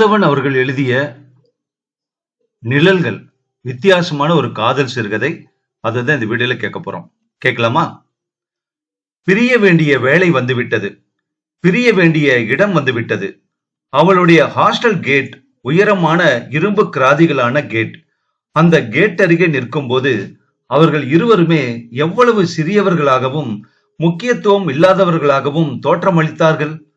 மாதவன் அவர்கள் எழுதிய நிழல்கள் வித்தியாசமான ஒரு காதல் சிறுகதை. அதுதான் இந்த வீடியோல கேட்க போறோம். கேட்கலாமா? பிரிய வேண்டிய வேலை வந்துவிட்டது. பிரிய வேண்டிய இடம் வந்துவிட்டது. அவளுடைய ஹாஸ்டல் கேட் உயரமான இரும்பு கிராதிகளான கேட் அந்த கேட் அருகே நிற்கும் போது அவர்கள் இருவருமே எவ்வளவு சிறியவர்களாகவும் முக்கியத்துவம் இல்லாதவர்களாகவும் தோற்றமளித்தார்கள்?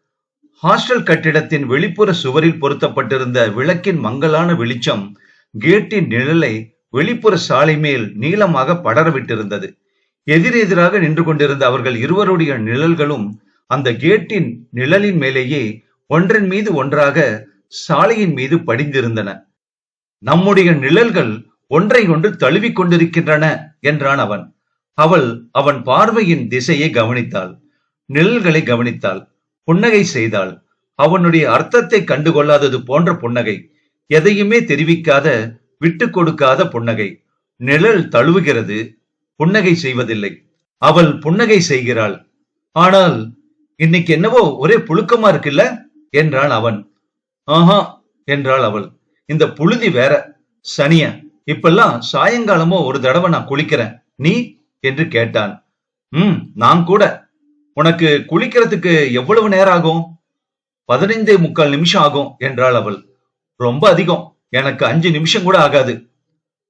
ஹாஸ்டல் கட்டிடத்தின் வெளிப்புற சுவரில் பொருத்தப்பட்டிருந்த விளக்கின் மங்கலான வெளிச்சம் கேட்டின் நிழலை வெளிப்புற சாலை மேல் நீளமாக படரவிட்டிருந்தது. எதிரெதிராக நின்று கொண்டிருந்த அவர்கள் இருவருடைய நிழல்களும் அந்த கேட்டின் நிழலின் மேலேயே ஒன்றன் மீது ஒன்றாக சாலையின் மீது படிந்திருந்தன. நம்முடைய நிழல்கள் ஒன்றை ஒன்று தழுவிக் கொண்டிருக்கின்றன என்றான் அவன். அவள் அவன் பார்வையின் திசையை கவனித்தாள். நிழல்களை கவனித்தாள். புன்னகை செய்தாள். அவனுடைய அர்த்தத்தை கண்டுகொள்ளாதது போன்ற புன்னகை எதையுமே தெரிவிக்காத விட்டு கொடுக்காத புன்னகை. நிழல் தழுவுகிறது புன்னகை செய்வதில்லை. அவள் புன்னகை செய்கிறாள். ஆனால் இன்னைக்கு என்னவோ ஒரே புழுக்கமா இருக்குல்ல? என்றான் அவன். ஆஹா என்றாள் அவள். இந்த புழுதி வேற. சனிய இப்பெல்லாம் சாயங்காலமோ ஒரு தடவை நான் குளிக்கிறேன். நீ? என்று கேட்டான். ம் நான் கூட. உனக்கு குளிக்கிறதுக்கு எவ்வளவு நேரம் ஆகும் பதினைந்தே முக்கால் நிமிஷம் ஆகும் என்றாள் அவள். ரொம்ப அதிகம். எனக்கு அஞ்சு நிமிஷம் கூட ஆகாது.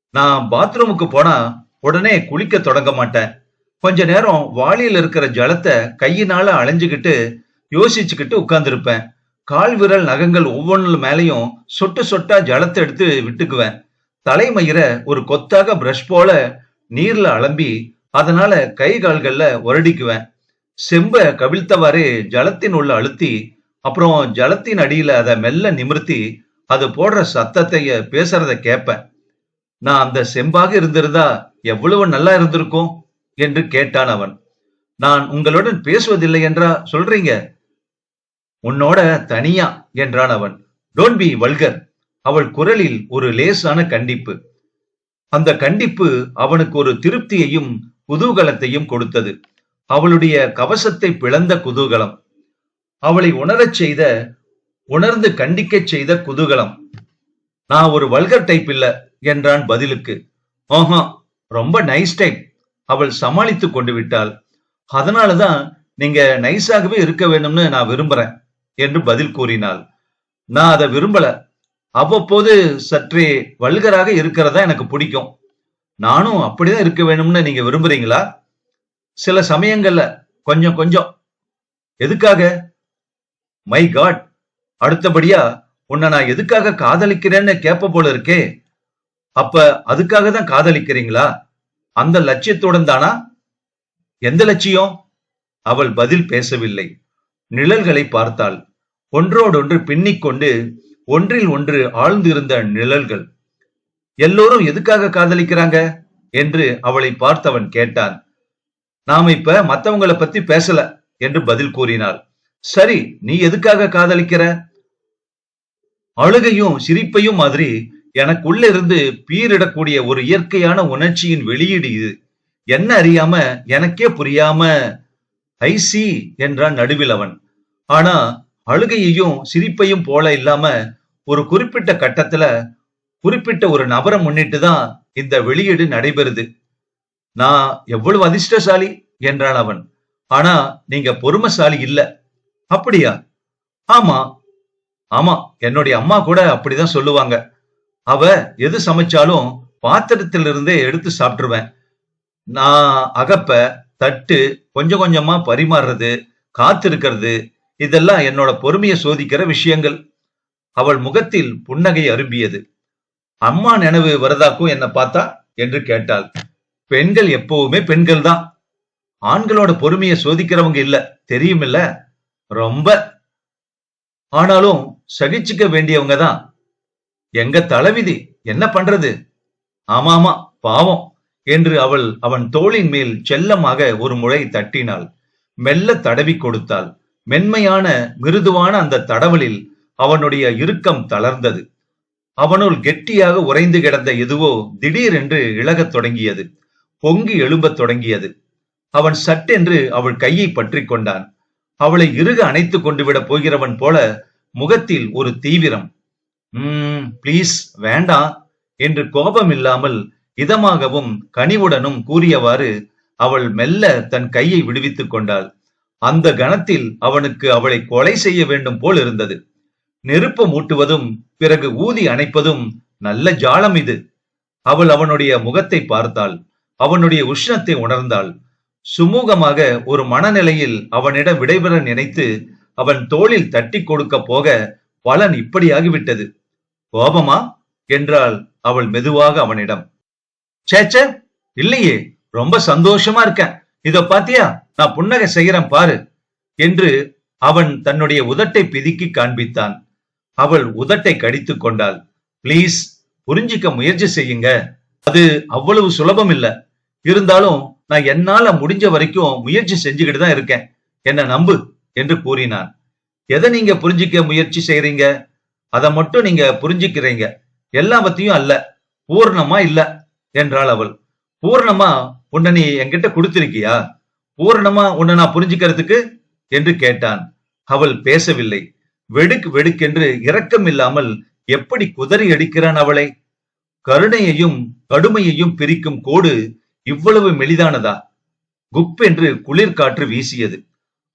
நான் பாத்ரூமுக்கு போனா உடனே குளிக்க தொடங்க மாட்டேன். கொஞ்ச நேரம் வாளியில் இருக்கிற ஜலத்தை கையினால அலைஞ்சுக்கிட்டு யோசிச்சுக்கிட்டு உட்கார்ந்துருப்பேன். கால் விரல் நகங்கள் ஒவ்வொன்று மேலையும் சொட்டு சொட்டா ஜலத்தை எடுத்து விட்டுக்குவேன். தலைமயிர ஒரு கொத்தாக பிரஷ் போல நீர்ல அலம்பி அதனால கை கால்கள்ல உரடிக்குவேன் செம்ப கவிழ்த்தவாறே ஜலத்தின் உள்ள அழுத்தி அப்புறம் ஜலத்தின் அடியில அதை மெல்ல நிமிர்த்தி அது போடுற சத்தத்தைய பேசுறத கேட்பேன் நான் அந்த செம்பாக இருந்திருந்தா எவ்வளவு நல்லா இருந்திருக்கும்? என்று கேட்டான் அவன். நான் உங்களுடன் பேசுவதில்லை என்றா சொல்றீங்க? உன்னோட தனியா என்றான் அவன். டோன்ட் பி வல்கர் அவள் குரலில் ஒரு லேசான கண்டிப்பு. அந்த கண்டிப்பு அவனுக்கு ஒரு திருப்தியையும் குதூகலத்தையும் கொடுத்தது. அவளுடைய கவசத்தை பிளந்த குதூகலம் அவளை உணரச் செய்த உணர்ந்து கண்டிக்கச் செய்த குதூகலம். நான் ஒரு வல்கர் டைப் இல்ல என்றான் பதிலுக்கு. ஆஹா ரொம்ப நைஸ் டைப் அவள் சமாளித்துக் கொண்டு விட்டாள். அதனாலதான் நீங்க நைஸாகவே இருக்க வேணும்னு நான் விரும்புறேன் என்று பதில் கூறினாள். நான் அதை விரும்பல. அவ்வப்போது சற்றே வல்கராக இருக்கிறதா எனக்கு பிடிக்கும். நானும் அப்படிதான் இருக்க வேணும்னு நீங்க விரும்புறீங்களா? சில சமயங்கள்ல கொஞ்சம் கொஞ்சம். எதுக்காக? மை காட் அடுத்தபடியா உன்னை நான் எதுக்காக காதலிக்கிறேன்னு கேப்ப போல இருக்கே. அப்ப அதுக்காக தான் காதலிக்கிறீங்களா? அந்த லட்சியத்துடன் தானா? எந்த லட்சியம்? அவள் பதில் பேசவில்லை. நிழல்களை பார்த்தாள். ஒன்றோடொன்று பின்னிக்கொண்டு ஒன்றில் ஒன்று ஆழ்ந்திருந்த நிழல்கள். எல்லோரும் எதுக்காக காதலிக்கிறாங்க? என்று அவளை பார்த்தவன் கேட்டான். நாம இப்ப மத்தவங்களை பத்தி பேசல என்று பதில் கூறினாள் சரி நீ எதுக்காக காதலிக்கிற? அழுகையும் சிரிப்பையும் மாதிரி எனக்குள்ள இருந்து பீரிடக்கூடிய ஒரு இயற்கையான உணர்ச்சியின் வெளியீடு இது. என்ன அறியாம? எனக்கே புரியாம. ஐசி என்றான் நடுவில் அவன். ஆனா அழுகையையும் சிரிப்பையும் போல இல்லாம ஒரு குறிப்பிட்ட கட்டத்துல குறிப்பிட்ட ஒரு நபரை முன்னிட்டு தான் இந்த வெளியீடு நடைபெறுது. நான் எவ்வளவு அதிர்ஷ்டசாலி? என்றான் அவன். ஆனா நீங்க பொறுமைசாலி இல்ல. அப்படியா? ஆமா. ஆமா என்னுடைய அம்மா கூட அப்படிதான் சொல்லுவாங்க. அவ எது சமைச்சாலும் பாத்திரத்திலிருந்தே எடுத்து சாப்பிட்டுருவேன். நான் அகப்ப தட்டு கொஞ்சம் கொஞ்சமா பரிமாறுறது காத்திருக்கிறது இதெல்லாம் என்னோட பொறுமையை சோதிக்கிற விஷயங்கள். அவள் முகத்தில் புன்னகை அரும்பியது. அம்மா நினைவு வரதாக்கும் என்ன பார்த்தா? என்று கேட்டாள். பெண்கள் எப்பவுமே பெண்கள் தான் ஆண்களோட பொறுமையை சோதிக்கிறவங்க இல்ல. தெரியும் இல்ல ரொம்ப. ஆனாலும் சகிச்சுக்க வேண்டியவங்க தான் எங்க தலைவிதி என்ன பண்றது? ஆமாமா பாவம் என்று அவள் அவன் தோளின் மேல் செல்லமாக ஒரு முறை தட்டினாள். மெல்ல தடவி கொடுத்தாள். மென்மையான மிருதுவான அந்த தடவலில் அவனுடைய இறுக்கம் தளர்ந்தது. அவனுள் கெட்டியாக உறைந்து கிடந்த எதுவோ திடீரென்று இழகத் தொடங்கியது. பொங்கி எழும்பத் தொடங்கியது. அவன் சட்டென்று அவள் கையை பற்றி கொண்டான். அவளை இறுக அணைத்துக் கொண்டு விட போகிறவன் போல முகத்தில் ஒரு தீவிரம். உம் ப்ளீஸ் வேண்டாம் என்று கோபம் இல்லாமல் இதமாகவும் கனிவுடனும் கூறியவாறு அவள் மெல்ல தன் கையை விடுவித்துக் கொண்டாள். அந்த கணத்தில் அவனுக்கு அவளை கொலை செய்ய வேண்டும் போல் இருந்தது. நெருப்பு மூட்டுவதும் பிறகு ஊதி அணைப்பதும் நல்ல ஜாலம் இது. அவள் அவனுடைய முகத்தை பார்த்தாள். அவனுடைய உஷ்ணத்தை உணர்ந்தாள். சுமூகமாக ஒரு மனநிலையில் அவனிடம் விடைபெற நினைத்து அவன் தோளில் தட்டி கொடுக்க போக பலன் இப்படியாகிவிட்டது. கோபமா? என்றாள் அவள் மெதுவாக அவனிடம். சேச்ச இல்லையே ரொம்ப சந்தோஷமா இருக்கேன். இத பாத்தியா? நான் புன்னகை செய்யறேன் பாரு என்று அவன் தன்னுடைய உதட்டை பிதுக்கி காண்பித்தான். அவள் உதட்டை கடித்துக் கொண்டாள். ப்ளீஸ் புரிஞ்சிக்க முயற்சி செய்யுங்க. அது அவ்வளவு சுலபம் இல்ல. இருந்தாலும் நான் என்னால முடிஞ்ச வரைக்கும் முயற்சி செஞ்சுக்கிட்டு தான் இருக்கேன். என்ன நம்பு என்று கூறினான் எதை நீங்க புரிஞ்சிக்க முயற்சி செய்றீங்க? அதை மட்டும் நீங்க புரிஞ்சுக்கிறீங்க. எல்லாவற்றையும் அல்ல. பூர்ணமா இல்ல என்றாள் அவள். பூர்ணமா உன்னை நீ என்கிட்ட கொடுத்திருக்கியா? பூர்ணமா உன்னை நான் புரிஞ்சுக்கிறதுக்கு? என்று கேட்டான். அவள் பேசவில்லை. வெடுக் வெடுக்கென்று இரக்கம் இல்லாமல் எப்படி குதறி அடிக்கிறான் அவளை? கருணையையும் கடுமையையும் பிரிக்கும் கோடு இவ்வளவு மெலிதானதா? குப்பென்று குளிர் காற்று வீசியது.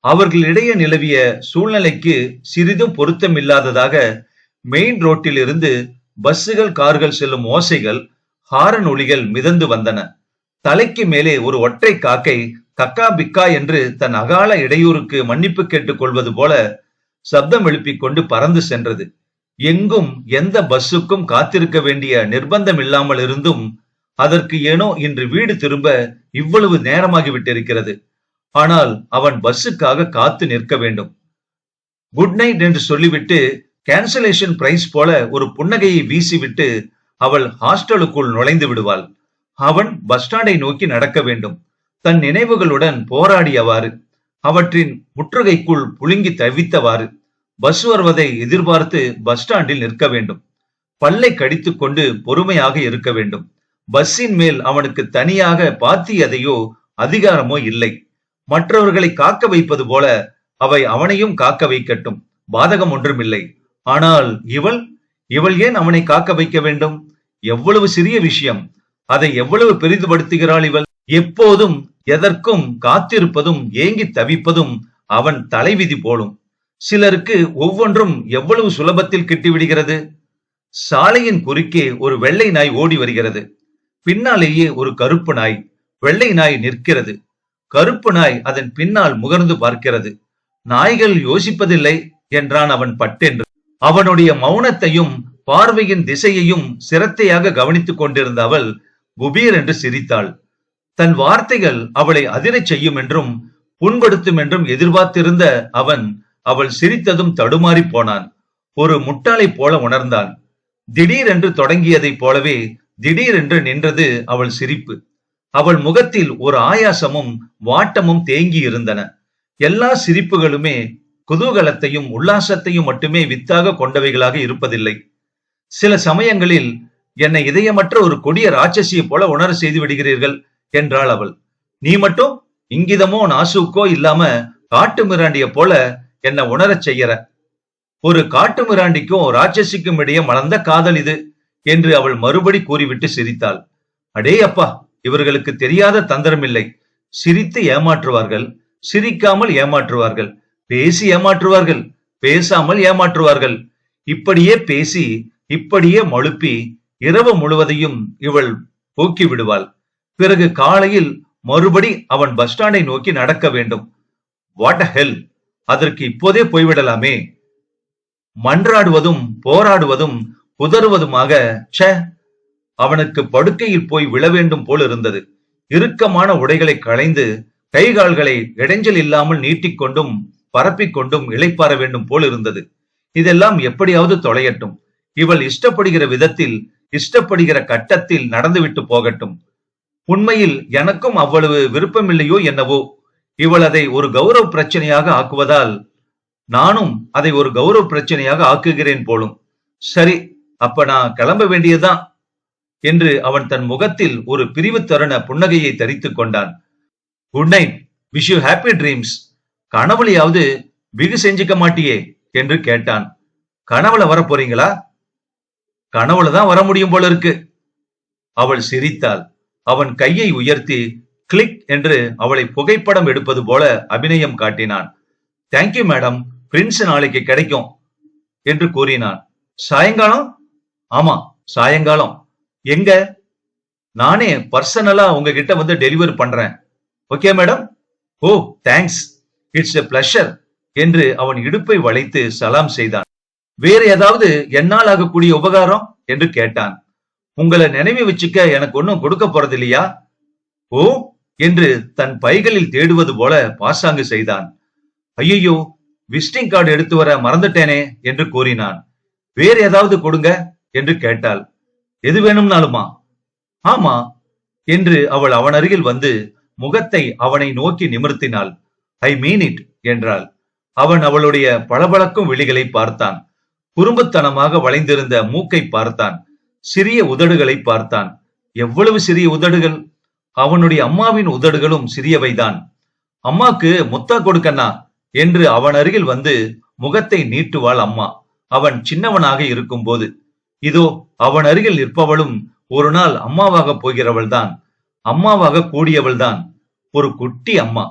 அவர்களிடையே நிலவிய சூழ்நிலைக்கு சிறிதும் பொருத்தமில்லாததாக மெயின் ரோட்டில் இருந்து பஸ்ஸுகள் கார்கள் செல்லும் ஓசைகள் ஹாரன் ஒளிகள் மிதந்து வந்தன. தலைக்கு மேலே ஒரு ஒற்றை காக்கை கக்கா பிக்கா என்று தன் அகால இடையூறுக்கு மன்னிப்பு கேட்டுக் கொள்வது போல சப்தம் எழுப்பிக் கொண்டு பறந்து சென்றது. எங்கும் எந்த பஸ்ஸுக்கும் காத்திருக்க வேண்டிய நிர்பந்தம் இல்லாமல் இருந்தும் அதற்கு ஏனோ இன்று வீடு திரும்ப இவ்வளவு நேரமாகி விட்டிருக்கிறது. ஆனால் அவன் பஸ்ஸுக்காக காத்து நிற்க வேண்டும். குட் நைட் என்று சொல்லிவிட்டு கேன்சலேஷன் பிரைஸ் போல ஒரு புன்னகையை வீசிவிட்டு அவள் ஹாஸ்டலுக்குள் நுழைந்து விடுவாள். அவன் பஸ் ஸ்டாண்டை நோக்கி நடக்க வேண்டும். தன் நினைவுகளுடன் போராடியவாறு அவற்றின் முற்றுகைக்குள் புழுங்கி தவித்தவாறு. பஸ் வருவதை எதிர்பார்த்து பஸ் ஸ்டாண்டில் நிற்க வேண்டும். பல்லை கடித்துக் கொண்டு பொறுமையாக இருக்க வேண்டும். பஸ்ஸின் மேல் அவனுக்கு தனியாக பாத்தியதையோ அதிகாரமோ இல்லை. மற்றவர்களை காக்க வைப்பது போல அவை அவனையும் காக்க வைக்கட்டும். பாதகம் ஒன்றுமில்லை. ஆனால் இவள்? இவள் ஏன் அவனை காக்க வைக்க வேண்டும்? எவ்வளவு சிறிய விஷயம். அதை எவ்வளவு பெரிதுபடுத்துகிறாள் இவள்? எப்போதும் எதற்கும் காத்திருப்பதும் ஏங்கி தவிப்பதும் அவன் தலைவிதி போலும். சிலருக்கு ஒவ்வொன்றும் எவ்வளவு சுலபத்தில் கிட்டிவிடுகிறது சாலையின் குறுக்கே ஒரு வெள்ளை நாய் ஓடி வருகிறது. பின்னாலேயே ஒரு கருப்பு நாய் வெள்ளை நாய் நிற்கிறது. கருப்பு நாய் அதன் பின்னால் முகர்ந்து பார்க்கிறது. நாய்கள் யோசிப்பதில்லை என்றான் அவன் பட்டென்று. அவனுடைய மௌனத்தையும் பார்வையின் திசையையும் சிரத்தையாக கவனித்துக் கொண்டிருந்த அவள் குபீர் என்று சிரித்தாள். தன் வார்த்தைகள் அவளை அதிரச் செய்யும் என்றும் புண்படுத்தும் என்றும் எதிர்பார்த்திருந்த அவன் அவள் சிரித்ததும் தடுமாறி போனான். ஒரு முட்டாளைப் போல உணர்ந்தான். திடீரென்று தொடங்கியதைப் போலவே திடீரென்று நின்றது அவள் சிரிப்பு. அவள் முகத்தில் ஒரு ஆயாசமும் வாட்டமும் தேங்கி இருந்தன எல்லா சிரிப்புகளுமே குதூகலத்தையும் உல்லாசத்தையும் மட்டுமே வித்தாக கொண்டவைகளாக இருப்பதில்லை. சில சமயங்களில் என்னை இதயமற்ற ஒரு கொடிய ராட்சசியை போல உணர செய்து விடுகிறீர்கள் என்றாள் அவள். நீ மட்டும் இங்கிதமோ நாசுக்கோ இல்லாம காட்டு மிராண்டிய போல என்ன உணரச் செய்யற? ஒரு காட்டு மிராண்டிக்கும் ராட்சசிக்கும் இடையே மலர்ந்த காதல் இது என்று அவள் மறுபடி கூறிவிட்டு சிரித்தாள். அடே அப்பா இவர்களுக்கு தெரியாத தந்திரமில்லை சிரித்து ஏமாற்றுவார்கள். சிரிக்காமல் ஏமாற்றுவார்கள். பேசி ஏமாற்றுவார்கள். பேசாமல் ஏமாற்றுவார்கள். இப்படியே பேசி இப்படியே மழுப்பி இரவு முழுவதையும் இவள் போக்கி விடுவாள். பிறகு காலையில் மறுபடி அவன் பஸ் ஸ்டாண்டை நோக்கி நடக்க வேண்டும். What hell! அதற்கு இப்போதே போய்விடலாமே. மன்றாடுவதும் போராடுவதும் புதறுவதுமாக ச அவனுக்கு படுக்கையில் போய் விழ வேண்டும் போல் இருந்தது இறுக்கமான உடைகளை களைந்து கை கால்களை இடைஞ்சல் இல்லாமல் நீட்டிக்கொண்டும் பரப்பிக்கொண்டும் இளைப்பாற வேண்டும் போல் இருந்தது இதெல்லாம் எப்படியாவது தொலையட்டும். இவள் இஷ்டப்படுகிற விதத்தில் இஷ்டப்படுகிற கட்டத்தில் நடந்துவிட்டு போகட்டும். உண்மையில் எனக்கும் அவ்வளவு விருப்பமில்லையோ என்னவோ? இவள் அதை ஒரு கௌரவ பிரச்சனையாக ஆக்குவதால் நானும் அதை ஒரு கௌரவ பிரச்சனையாக ஆக்குகிறேன் போலும். சரி அப்ப நான் கிளம்ப வேண்டியதுதான் என்று அவன் தன் முகத்தில் ஒரு பிரிவு தருண புன்னகையை தரித்துக் கொண்டான். Good night wish you happy dreams கனவுலையாவது பிகு செஞ்சுக்க மாட்டியே என்று கேட்டான். கனவுல வர போறீங்களா? கனவுல தான் வர முடியும் போல இருக்கு. அவள் சிரித்தாள். அவன் கையை உயர்த்தி என்று அவளை புகைப்படம் எடுப்பது போல அபிநயம் காட்டினான். தேங்க்யூ மேடம் பிரின்ஸ் நாளைக்கு கிடைக்கும் என்று கூறினான். சாயங்காலம்? ஆமா சாயங்காலம். எங்க? நானே பர்சனலா உங்ககிட்ட வந்து டெலிவர் பண்றேன். Okay madam oh thanks it's a pleasure என்று அவன் இடுப்பை வளைத்து சலாம் செய்தான். வேற ஏதாவது என்னால் ஆகக்கூடிய உபகாரம்? என்று கேட்டான். உங்களை நினைவு வச்சுக்க எனக்கு ஒன்னும் கொடுக்க போறது இல்லையா ஓ என்று தன் பைகளில் தேடுவது போல பாசாங்கு செய்தான். ஐயையோ விசிட்டிங் கார்டு எடுத்து வர மறந்துட்டேனே என்று கூறினான். வேறு ஏதாவது கொடுங்க என்று கேட்டாள். எது வேணும்னாலுமா? ஆமா என்று அவள் அவன் அருகில் வந்து முகத்தை அவனை நோக்கி நிமிர்த்தினாள். ஐ மீன் இட் என்றாள். அவன் அவளுடைய பளபளக்கும் விழிகளை பார்த்தான். குறும்புத்தனமாக வளைந்திருந்த மூக்கை பார்த்தான். சிறிய உதடுகளை பார்த்தான். எவ்வளவு சிறிய உதடுகள்? அவனுடைய அம்மாவின் உதடுகளும் சிறியவைதான். அம்மாக்கு முத்தா கொடுக்கண்ணா என்று அவன் அருகில் வந்து முகத்தை நீட்டுவாள் அம்மா. அவன் சின்னவனாக இருக்கும்போது இதோ அவன் அருகில் நிற்பவளும் ஒரு நாள் அம்மாவாக போகிறவள்தான். அம்மாவாக கூடியவள்தான். ஒரு குட்டி அம்மா.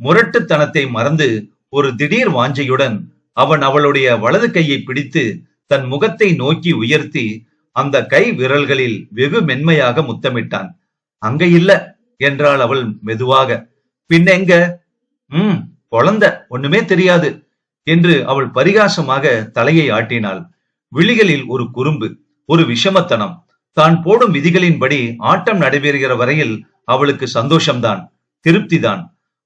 முரட்டுத்தனத்தை மறந்து ஒரு திடீர் வாஞ்சையுடன் அவன் அவளுடைய வலது கையை பிடித்து தன் முகத்தை நோக்கி உயர்த்தி அந்த கை விரல்களில் வெகு மென்மையாக முத்தமிட்டான். அங்க இல்ல என்றாள் அவள் மெதுவாக. பின்னெங்க எங்க? ம் ஒண்ணுமே தெரியாது. என்று அவள் பரிகாசமாக தலையை ஆட்டினாள். விழிகளில் ஒரு குறும்பு ஒரு விஷமத்தனம். தான் போடும் விதிகளின்படி ஆட்டம் நடைபெறுகிற வரையில் அவளுக்கு சந்தோஷம்தான் திருப்திதான்.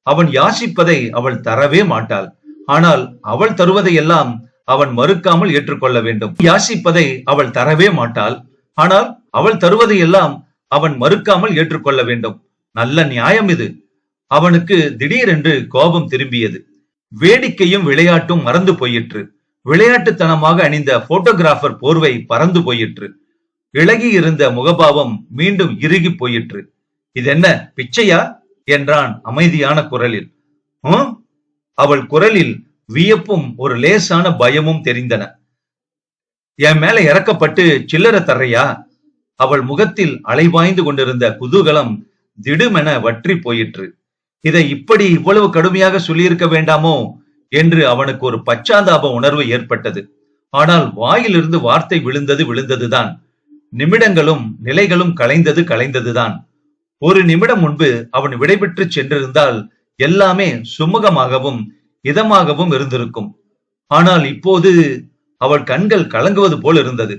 அவன் யாசிப்பதை அவள் தரவே மாட்டாள். ஆனால் அவள் தருவதை எல்லாம் அவன் மறுக்காமல் ஏற்றுக்கொள்ள வேண்டும். யாசிப்பதை அவள் தரவே மாட்டாள். ஆனால் அவள் தருவதையெல்லாம் அவன் மறுக்காமல் ஏற்றுக்கொள்ள வேண்டும். நல்ல நியாயம் இது. அவனுக்கு திடீரென்று கோபம் திரும்பியது. வேடிக்கையும் விளையாட்டும் மறந்து போயிற்று. விளையாட்டுத்தனமாக அணிந்த போட்டோகிராஃபர் போர்வை பறந்து போயிற்று. இழகி இருந்த முகபாவம் மீண்டும் இறுகி போயிற்று. இதென்ன பிச்சையா? என்றான் அமைதியான குரலில். அவள் குரலில் வியப்பும் ஒரு லேசான பயமும் தெரிந்தன. என் மேல இறக்கப்பட்டு சில்லறை தர்றையா? அவள் முகத்தில் அலைபாய்ந்து கொண்டிருந்த குதூகலம் திடுமென வற்றி போயிற்று. இதை இப்படி இவ்வளவு கடுமையாக சொல்லியிருக்க வேண்டாமோ என்று அவனுக்கு ஒரு பச்சாதாப உணர்வு ஏற்பட்டது. ஆனால் வாயிலிருந்து வார்த்தை விழுந்தது விழுந்ததுதான். நிமிடங்களும் நிலைகளும் கலைந்தது கலைந்ததுதான். ஒரு நிமிடம் முன்பு அவன் விடைபெற்று சென்றிருந்தால் எல்லாமே சுமூகமாகவும் இதமாகவும் இருந்திருக்கும். ஆனால் இப்போது அவள் கண்கள் கலங்குவது போல் இருந்தது.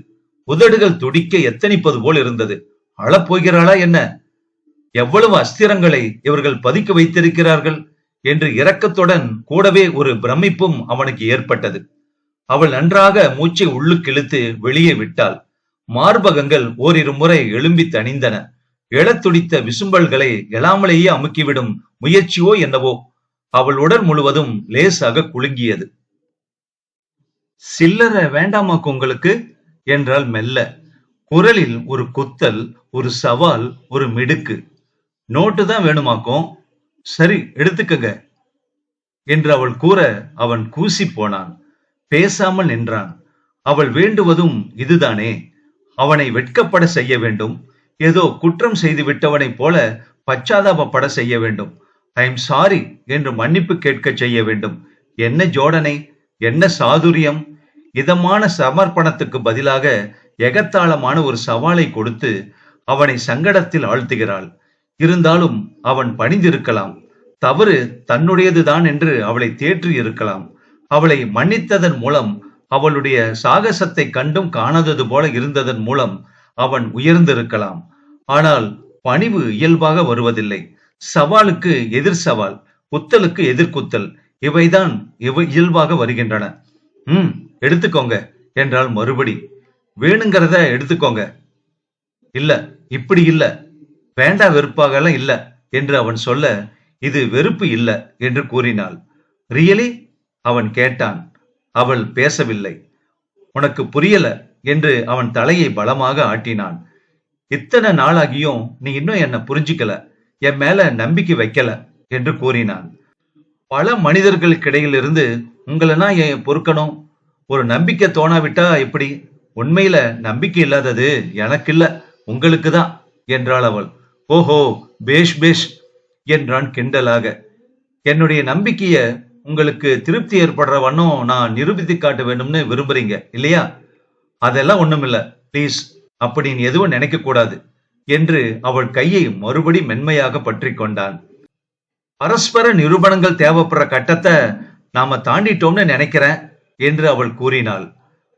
உதடுகள் துடிக்க எத்தனிப்பது போல் இருந்தது. அழப்போகிறாளா என்ன? எவ்வளவு அஸ்திரங்களை இவர்கள் பதுக்கி வைத்திருக்கிறார்கள் என்று இரக்கத்துடன் கூடவே ஒரு பிரமிப்பும் அவனுக்கு ஏற்பட்டது. அவள் நன்றாக மூச்சை உள்ளுக்கிழுத்து வெளியே விட்டாள். மார்பகங்கள் ஓரிரு முறை எழும்பி தணிந்தன. எழத் துடித்த விசும்பல்களை எழாமலேயே அமுக்கிவிடும் முயற்சியோ என்னவோ. அவள் உடல் முழுவதும் லேசாக குலுங்கியது. சில்லற வேண்டாமாக்கு உங்களுக்கு? என்றால் மெல்ல. குரலில் ஒரு குத்தல் ஒரு சவால் ஒரு மிடுக்கு. நோட்டு தான் வேணுமாக்கும். சரி எடுத்துக்கங்க என்று அவள் கூற அவன் கூசி போனான். பேசாமல் நின்றான். அவள் வேண்டுவதும் இதுதானே. அவனை வெட்கப்பட செய்ய வேண்டும். ஏதோ குற்றம் செய்து விட்டவனைப் போல பச்சாதாபப்பட செய்ய வேண்டும். ஐ எம் சாரி என்று மன்னிப்பு கேட்க செய்ய வேண்டும். என்ன ஜோடனை? என்ன சாதுரியம்? இதமான சமர்ப்பணத்துக்கு பதிலாக எகத்தாளமான ஒரு சவாலை கொடுத்து அவனை சங்கடத்தில் ஆழ்த்துகிறாள். இருந்தாலும் அவன் பணிந்திருக்கலாம். தவறு தன்னுடையதுதான் என்று அவளை தேற்றி இருக்கலாம். அவளை மன்னித்ததன் மூலம் அவளுடைய சாகசத்தை கண்டும் காணாதது போல இருந்ததன் மூலம் அவன் உயர்ந்திருக்கலாம். ஆனால் பணிவு இயல்பாக வருவதில்லை. சவாலுக்கு எதிர் சவால் குத்தலுக்கு எதிர்குத்தல் இவைதான் இவை இயல்பாக வருகின்றன. ம். எடுத்துக்கோங்க என்றால் மறுபடி வேணுங்கிறத எடுத்துக்கோங்க. இல்ல இப்படி இல்ல. வேண்டா வெறுப்பாகலாம் இல்ல. என்று அவன் சொல்ல இது வெறுப்பு இல்ல. என்று கூறினாள். ரியலி அவன் கேட்டான். அவள் பேசவில்லை. உனக்கு புரியல? என்று அவன் தலையை பலமாக ஆட்டினான். இத்தனை நாளாகியும் நீ இன்னும் என்ன புரிஞ்சுக்கல. என் மேல நம்பிக்கை வைக்கல. என்று கூறினான். பல மனிதர்களுக்கிடையிலிருந்து உங்களை நான் ஏன் பொறுக்கணும்? ஒரு நம்பிக்கை தோணாவிட்டா எப்படி? உண்மையில நம்பிக்கை இல்லாதது எனக்கு இல்ல உங்களுக்கு தான் என்றாள் அவள். ஓஹோ பேஷ் பேஷ் என்றான் கிண்டலாக. என்னுடைய நம்பிக்கைய உங்களுக்கு திருப்தி ஏற்படுற வண்ணம் நான் நிரூபித்து காட்ட வேண்டும்னு விரும்புறீங்க இல்லையா? அதெல்லாம் ஒண்ணுமில்ல ப்ளீஸ் அப்படி நீ எதுவும் நினைக்க கூடாது என்று அவள் கையை மறுபடி மென்மையாக பற்றி கொண்டான். பரஸ்பர நிரூபணங்கள் தேவைப்படுற கட்டத்தை நாம தாண்டிட்டோம்னு நினைக்கிறேன். என்று அவள் கூறினாள்.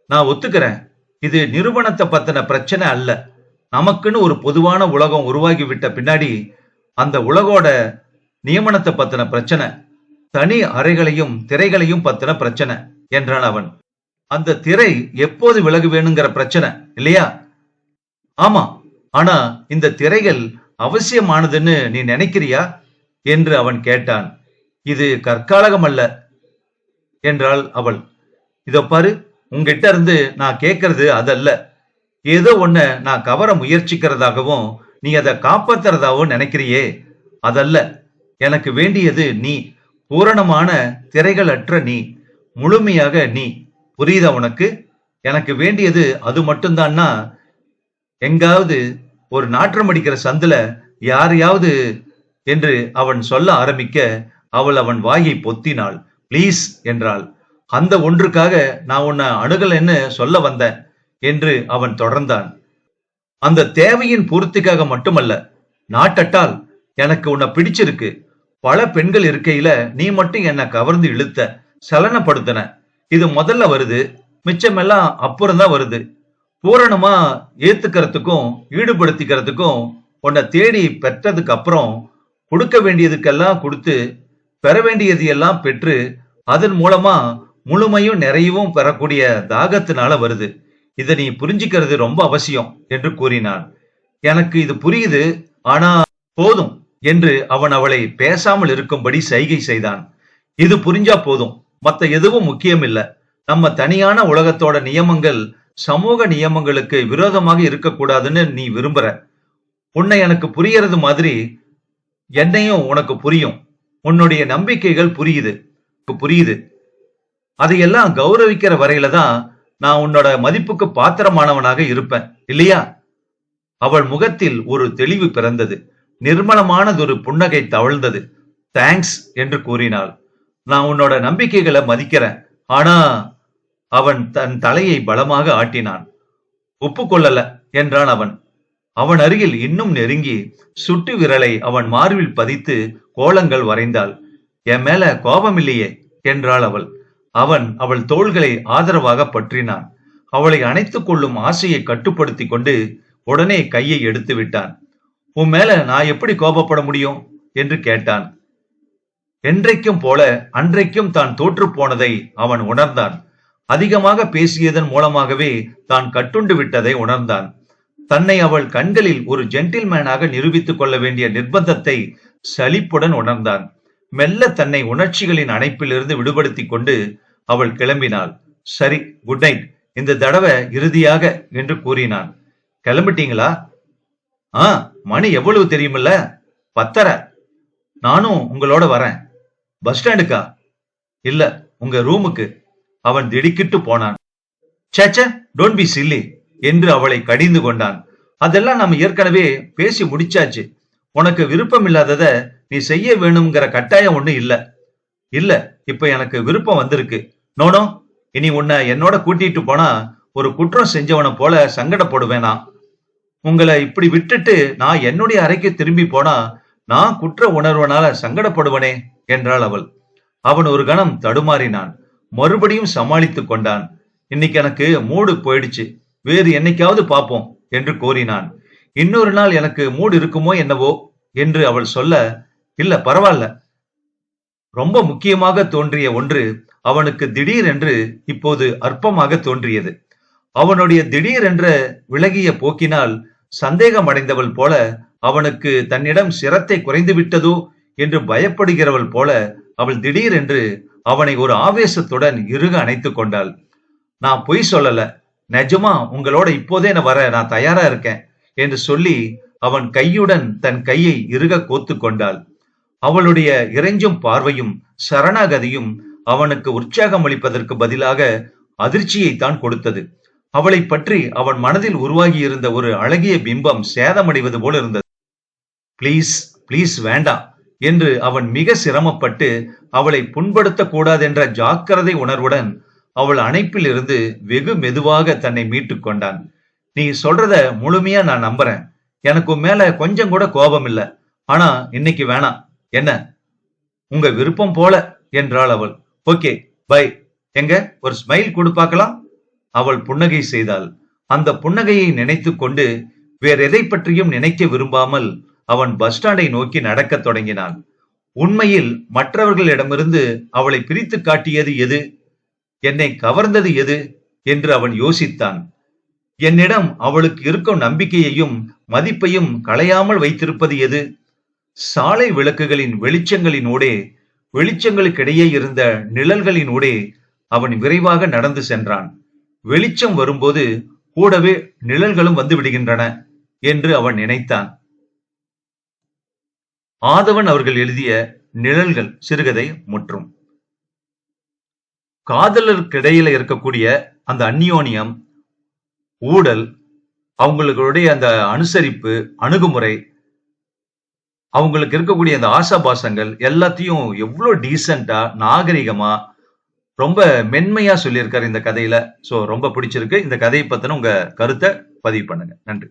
நான் ஒத்துக்கிறேன். இது நிறுவனத்தை பத்தின பிரச்சனை அல்ல. நமக்குன்னு ஒரு பொதுவான உலகம் உருவாகி விட்ட பின்னாடி அந்த உலகோட நியமனத்தை பத்தின பிரச்சனை தனி அறைகளையும் திரைகளையும் பத்தின பிரச்சனை என்றான் அவன். அந்த திரை எப்போது விலகு வேணுங்கிற பிரச்சனை இல்லையா? ஆமா. ஆனா இந்த திரைகள் அவசியமானதுன்னு நீ நினைக்கிறியா? என்று அவன் கேட்டான். இது கற்காலகம் அல்ல என்றாள் அவள். இதை பாரு உங்ககிட்ட இருந்து நான் கேட்கறது அதல்ல. ஏதோ ஒன்ன நான் கவர முயற்சிக்கிறதாகவும் நீ அதை காப்பாத்துறதாகவும் நினைக்கிறியே. அதல்ல எனக்கு வேண்டியது நீ. பூரணமான திரைகள் அற்ற நீ. முழுமையாக நீ. புரியுதா உனக்கு? எனக்கு வேண்டியது அது மட்டும்தான்னா எங்காவது ஒரு நாற்றம் அடிக்கிற சந்துல யாரையாவது என்று அவன் சொல்ல ஆரம்பிக்க அவள் அவன் வாயை பொத்தினாள். ப்ளீஸ் என்றாள். அந்த ஒன்றுக்காக நான் உன்னை அணுகலைன்னு சொல்ல வந்தேன் என்று அவன் தொடர்ந்தான். அந்த தேவையின் பூர்த்திக்காக மட்டுமல்ல நாட்டட்டால் எனக்கு உன்னை பிடிச்சிருக்கு. பல பெண்கள் இருக்கையில நீ மட்டும் என்னை கவர்ந்து இழுத்த சலனப்படுத்தின. இது முதல்ல வருது மிச்சமெல்லாம் அப்புறம் தான் வருது. பூரணமா ஏத்துக்கிறதுக்கும் ஈடுபடுத்திக்கிறதுக்கும் உன்னை தேடி பெற்றதுக்கு அப்புறம் கொடுக்க வேண்டியதுக்கெல்லாம் கொடுத்து பெற வேண்டியது எல்லாம் பெற்று அதன் மூலமா முழுமையும் நிறையவும் பெறக்கூடிய தாகத்தினால வருது. இதை நீ புரிஞ்சுக்கிறது ரொம்ப அவசியம் என்று கூறினான். எனக்கு இது புரியுது ஆனா போதும் என்று அவன் அவளை பேசாமல் இருக்கும்படி சைகை செய்தான். இது புரிஞ்சா போதும். மத்த எதுவும் முக்கியம் இல்ல. நம்ம தனியான உலகத்தோட நியமங்கள் சமூக நியமங்களுக்கு விரோதமாக இருக்கக்கூடாதுன்னு நீ விரும்புற. உன்னை எனக்கு புரியறது மாதிரி என்னையும் உனக்கு புரியும். உன்னுடைய நம்பிக்கைகள் புரியுது. புரியுது. அதையெல்லாம் கௌரவிக்கிற வரையில தான் நான் உன்னோட மதிப்புக்கு பாத்திரமானவனாக இருப்பேன் இல்லையா? அவள் முகத்தில் ஒரு தெளிவு பிறந்தது. நிர்மலமானதொரு புன்னகை தவழ்ந்தது. தேங்க்ஸ் என்று கூறினாள். நான் உன்னோட நம்பிக்கைகளை மதிக்கிறேன். ஆனா அவன் தன் தலையை பலமாக ஆட்டினான். ஒப்புக்கொள்ளல என்றான் அவன். அவன் அருகில் இன்னும் நெருங்கி சுட்டு விரலை அவன் மார்பில் பதித்து கோலங்கள் வரைந்தாள். என் மேல கோபம் இல்லையே என்றாள் அவள். அவன் அவள் தோள்களை ஆதரவாக பற்றினான். அவளை அணைத்துக் கொள்ளும் ஆசையை கட்டுப்படுத்தி கொண்டு உடனே கையை எடுத்து விட்டான். உன் மேல நான் எப்படி கோபப்பட முடியும்? என்று கேட்டான். என்றைக்கும் போல அன்றைக்கும் தான் தோற்று போனதை அவன் உணர்ந்தான். அதிகமாக பேசியதன் மூலமாகவே தான் கட்டுண்டு விட்டதை உணர்ந்தான். தன்னை அவள் கண்களில் ஒரு ஜென்டில்மேனாக நிரூபித்துக் கொள்ள வேண்டிய நிர்பந்தத்தை சலிப்புடன் உணர்ந்தான். மெல்ல தன்னை உணர்ச்சிகளின் அணைப்பிலிருந்து விடுபடுத்தி கொண்டு அவள் கிளம்பினாள். சரி குட் நைட் இந்த தடவை இறுதியாக என்று கூறினான். கிளம்பிட்டீங்களா? ஆ மணி எவ்வளவு தெரியுமில்ல? பத்தரை. நானும் உங்களோட வரேன். பஸ் ஸ்டாண்டுக்கா? இல்ல உங்க ரூமுக்கு. அவன் திடுக்கிட்டு போனான். சேச்ச டோன்ட் பி சில்லி என்று அவளை கடிந்து கொண்டான். அதெல்லாம் நம்ம ஏற்கனவே பேசி முடிச்சாச்சு. உனக்கு விருப்பம் இல்லாதத நீ செய்ய வேணுங்கிற கட்டாயம் ஒண்ணு இல்ல. இல்ல இப்ப எனக்கு விருப்பம் வந்திருக்கு. நோனோ இனி உன்னை என்னோட கூட்டிட்டு போனா ஒரு குற்றம் செஞ்சவனை போல சங்கடப்படுவேனா? உங்களை இப்படி விட்டுட்டு நான் என்னுடைய அறைக்கு திரும்பி போனா நான் குற்ற உணர்வனால சங்கடப்படுவனே என்றாள் அவள். அவன் ஒரு கணம் தடுமாறினான். மறுபடியும் சமாளித்துக் கொண்டான். இன்னைக்கு எனக்கு மூடு போயிடுச்சு. வேறு என்னைக்காவது பார்ப்போம் என்று கூறினான். இன்னொரு நாள் எனக்கு மூடு இருக்குமோ என்னவோ என்று அவள் சொல்ல இல்ல பரவாயில்ல ரொம்ப முக்கியமாக தோன்றிய ஒன்று அவனுக்கு திடீரென்று இப்போது அற்பமாக தோன்றியது. அவனுடைய திடீரென்ற விலகிய போக்கினால் சந்தேகம் அடைந்தவள் போல அவனுக்கு தன்னிடம் சிரத்தை குறைந்து விட்டதோ என்று பயப்படுகிறவள் போல அவள் திடீரென்று அவனை ஒரு ஆவேசத்துடன் இறுக அணைத்துக் கொண்டாள். நான் பொய் சொல்லல. நிஜமா உங்களோட இப்போதே நான் வர நான் தயாரா இருக்கேன் என்று சொல்லி அவன் கையுடன் தன் கையை இறுக கோத்து கொண்டாள். அவளுடைய இறைஞ்சும் பார்வையும் சரணாகதியும் அவனுக்கு உற்சாகம் அளிப்பதற்கு பதிலாக அதிர்ச்சியை தான் கொடுத்தது. அவளைப் பற்றி அவன் மனதில் உருவாகி இருந்த ஒரு அழகிய பிம்பம் சேதமடைவது போல இருந்தது. ப்ளீஸ் ப்ளீஸ் வேண்டாம் என்று அவன் மிக சிரமப்பட்டு அவளை புண்படுத்தக்கூடாதென்ற ஜாக்கிரதை உணர்வுடன் அவள் அணைப்பில் இருந்து வெகு மெதுவாக தன்னை மீட்டுக் கொண்டான். நீ சொல்றத முழுமையா நான் நம்புறேன். எனக்கு மேல கொஞ்சம் கூட கோபம் இல்ல. ஆனா இன்னைக்கு வேணாம். என்ன? உங்க விருப்பம் போல என்றாள் அவள். ஓகே பை எங்க? ஒரு ஸ்மைல் கொடு பார்க்கலாம். அவள் புன்னகை செய்தாள். அந்த புன்னகையை நினைத்து கொண்டு வேற எதை பற்றியும் நினைக்க விரும்பாமல் அவன் பஸ் ஸ்டாண்டை நோக்கி நடக்கத் தொடங்கினான். உண்மையில் மற்றவர்களிடமிருந்து அவளை பிரித்து காட்டியது எது? என்னை கவர்ந்தது எது? என்று அவன் யோசித்தான். என்னிடம் அவளுக்கு இருக்கும் நம்பிக்கையையும் மதிப்பையும் களையாமல் வைத்திருப்பது எது? சாலை விளக்குகளின் வெளிச்சங்களினூடே வெளிச்சங்களுக்கிடையே இருந்த நிழல்களினூடே அவன் விரைவாக நடந்து சென்றான். வெளிச்சம் வரும்போது கூடவே நிழல்களும் வந்து விடுகின்றன என்று அவன் நினைத்தான். ஆதவன் அவர்கள் எழுதிய நிழல்கள் சிறுகதை முற்றும். காதலருக்கிடையில இருக்கக்கூடிய அந்த அந்நியோனியம் ஊடல் அவங்களுடைய அந்த அனுசரிப்பு அணுகுமுறை அவங்களுக்கு இருக்கக்கூடிய அந்த ஆசாபாசங்கள் எல்லாத்தையும் எவ்வளவு டீசெண்டா நாகரிகமா ரொம்ப மென்மையா சொல்லியிருக்காரு இந்த கதையில. சோ ரொம்ப பிடிச்சிருக்கு. இந்த கதையை பத்தின உங்க கருத்தை பதிவு பண்ணுங்க. நன்றி.